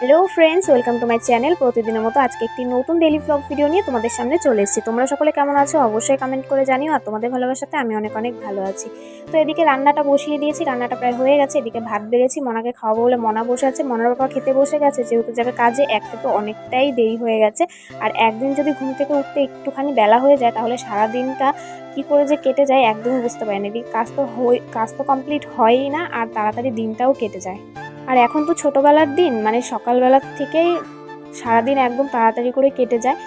Hello friends welcome to my channel প্রতিদিনের মতো আজকে একটি নতুন ডেলি ব্লগ ভিডিও নিয়ে তোমাদের সামনে চলে এসেছি। তোমরা সকলে কেমন আছো অবশ্যই কমেন্ট করে জানিও আর তোমাদের ভালোবাসাতে আমি অনেক অনেক ভালো আছি। তো এদিকে রান্নাটা বসিয়ে দিয়েছি, রান্নাটা প্রায় হয়ে গেছে। এদিকে ভাত বেড়েছি, মনাকে খাওয়াবো বলে মনা বসে আছে। মনার বাবা খেতে বসে গেছে, যেহেতু যাবে কাজে একটা তো অনেকটাই দেরি হয়ে গেছে। আর একদিন যদি ঘুম থেকে উঠতে একটুখানি বেলা হয়ে যায়, তাহলে সারা দিনটা কী করে যে কেটে যায় একদমই বুঝতে পারি না এদিকে কাজ তো হই, কাজ তো কমপ্লিট হয়ই না, আর তাড়াতাড়ি দিনটাও কেটে যায়। আর এখন তো ছোটোবেলার দিন মানে সকালবেলার থেকেই সারাদিন একদম তাড়াতাড়ি করে কেটে যায়।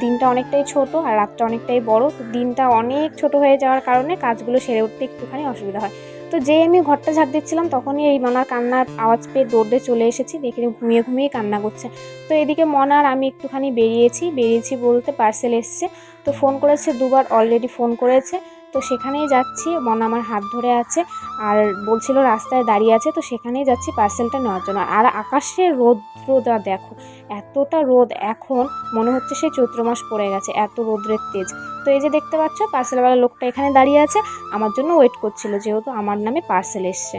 দিনটা অনেকটাই ছোট আর রাতটা অনেকটাই বড়। দিনটা অনেক ছোট হয়ে যাওয়ার কারণে কাজগুলো সেরে উঠতে একটুখানি অসুবিধা হয়। তো যেই আমি ঘরটা ঝাড় দিচ্ছিলাম, তখনই এই মনার কান্নার আওয়াজ পেয়ে দৌড়ে চলে এসেছি। দেখে ঘুমিয়ে ঘুমিয়ে কান্না করছে। তো এদিকে মনার আমি একটুখানি বেরিয়েছি। বেরিয়েছি বলতে পার্সেল এসছে। তো ফোন করেছে, দুবার অলরেডি ফোন করেছে। তো সেখানেই যাচ্ছি, মন আমার হাত ধরে আছে। আর বলছিল রাস্তায় দাঁড়িয়ে আছে, তো সেখানেই যাচ্ছি পার্সেলটা নেওয়ার জন্য। আর আকাশে রৌদ্রটা দেখো, এতটা রোদ এখন মনে হচ্ছে সেই চৈত্র মাস পড়ে গেছে, এত রোদ্রের তেজ। তো এই যে দেখতে পাচ্ছ পার্সেলওয়ালা লোকটা এখানে দাঁড়িয়ে আছে, আমার জন্য ওয়েট করছিল, যেহেতু আমার নামে পার্সেল এসছে।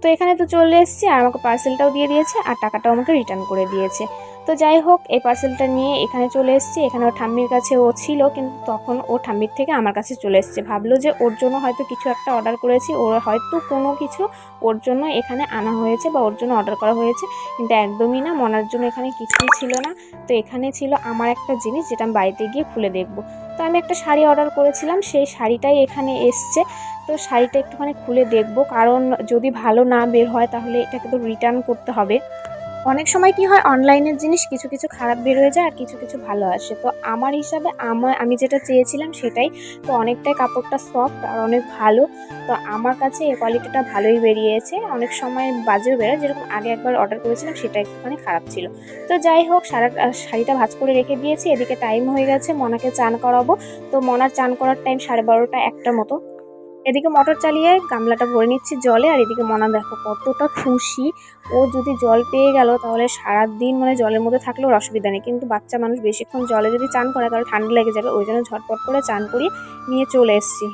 তো এখানে তো চলে এসেছি আর আমাকে পার্সেলটাও দিয়ে দিয়েছে আর টাকাটাও আমাকে রিটার্ন করে দিয়েছে। তো যাই হোক, এই পার্সেলটা নিয়ে এখানে চলে এসেছি। এখানে ওর ঠাম্মির কাছে ও ছিল, কিন্তু তখন ও ঠাম্মির থেকে আমার কাছে চলে এসেছে। ভাবলো যে ওর জন্য হয়তো কিছু একটা অর্ডার করেছি, ওর হয়তো কোনো কিছু ওর জন্য এখানে আনা হয়েছে বা ওর জন্য অর্ডার করা হয়েছে, কিন্তু একদমই না, মনার জন্য এখানে কিছুই ছিল না। তো এখানে ছিল আমার একটা জিনিস যেটা আমি বাড়িতে গিয়ে খুলে দেখব। তো আমি একটা শাড়ি অর্ডার করেছিলাম, সেই শাড়িটাই এখানে এসছে। তো শাড়িটা একটুখানি খুলে দেখব। কারণ যদি ভালো না বের হয়, তাহলে এটাকে তো রিটার্ন করতে হবে। অনেক সময় কি হয় অনলাইনের জিনিস কিছু কিছু খারাপ বের হয়ে যায় আর কিছু কিছু ভালো আসে। তো আমার হিসাবে আমার আমি যেটা চেয়েছিলাম সেটাই। তো অনেকটাই কাপড়টা সফট আর অনেক ভালো। তো আমার কাছে এই কোয়ালিটিটা ভালোই বেরিয়েছে। অনেক সময় বাজেও বেরোয়। যেরকম আগে একবার অর্ডার করেছিলাম, সেটা একটুখানি খারাপ ছিল। তো যাই হোক, সারা শাড়িটা ভাজ করে রেখে দিয়েছি। এদিকে টাইম হয়ে গেছে, মনাকে চান করাবো। তো মনার চান করার টাইম সাড়ে বারোটা একটা মতো। এদিকে মোটর চালিয়ে গামলাটা ভরে নিচ্ছি জলে, আর এদিকে মনা দেখো কতটা খুশি। ও যদি জল পেয়ে গেল, তাহলে সারাদিন মানে জলের মধ্যে থাকলে ওর অসুবিধা নেই। কিন্তু বাচ্চা মানুষ বেশিক্ষণ জলে যদি চান করে, তাহলে ঠান্ডা লেগে যাবে, ওই জন্য ঝটপট করে চান করিয়ে নিয়ে চলে এসেছি।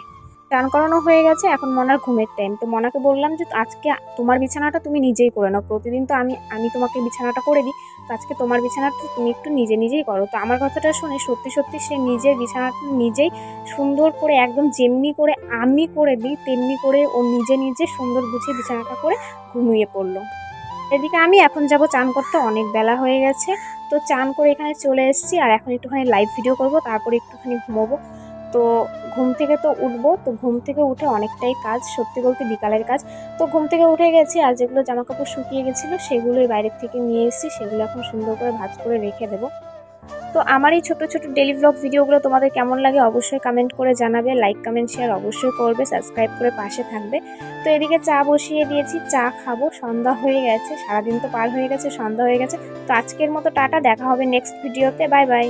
চান করানো হয়ে গেছে, এখন মনার ঘুমের টাইম তো মনাকে বললাম যে আজকে তোমার বিছানাটা তুমি নিজেই করে নাও। প্রতিদিন তো আমি আমি তোমাকে বিছানাটা করে দিই, তো আজকে তোমার বিছানাটা তুমি একটু নিজে নিজেই করো। তো আমার কথাটা শুনে সত্যি সত্যি সে নিজের বিছানাটা নিজেই সুন্দর করে, একদম যেমনি করে আমি করে দিই, তেমনি করে ও নিজে নিজে সুন্দর গুছিয়ে বিছানাটা করে ঘুমিয়ে পড়ল। এদিকে আমি এখন যাব চান করতে, অনেক বেলা হয়ে গেছে। তো চান করে এখানে চলে এসেছি, আর এখন একটুখানি লাইভ ভিডিও করব, তারপরে একটুখানি ঘুমোবো। তো ঘুম থেকে তো উঠবো, তো ঘুম থেকে উঠে অনেকটাই কাজ, সত্যি বলতে বিকালের কাজ। তো ঘুম থেকে উঠে গেছি, আর যেগুলো জামা কাপড় শুকিয়ে গেছিল সেগুলোই বাইরের থেকে নিয়ে এসেছি, সেগুলো এখন সুন্দর করে ভাজ করে রেখে দেবো। তো আমার এই ছোটো ছোটো ডেলি ব্লগ ভিডিওগুলো তোমাদের কেমন লাগে অবশ্যই কমেন্ট করে জানাবে লাইক কমেন্ট শেয়ার অবশ্যই করবে সাবস্ক্রাইব করে পাশে থাকবে। তো এদিকে চা বসিয়ে দিয়েছি, চা খাব, সন্ধ্যা হয়ে গেছে, সারাদিন তো পার হয়ে গেছে, সন্ধ্যা হয়ে গেছে। তো আজকের মতো টাটা, দেখা হবে নেক্সট ভিডিওতে বাই বাই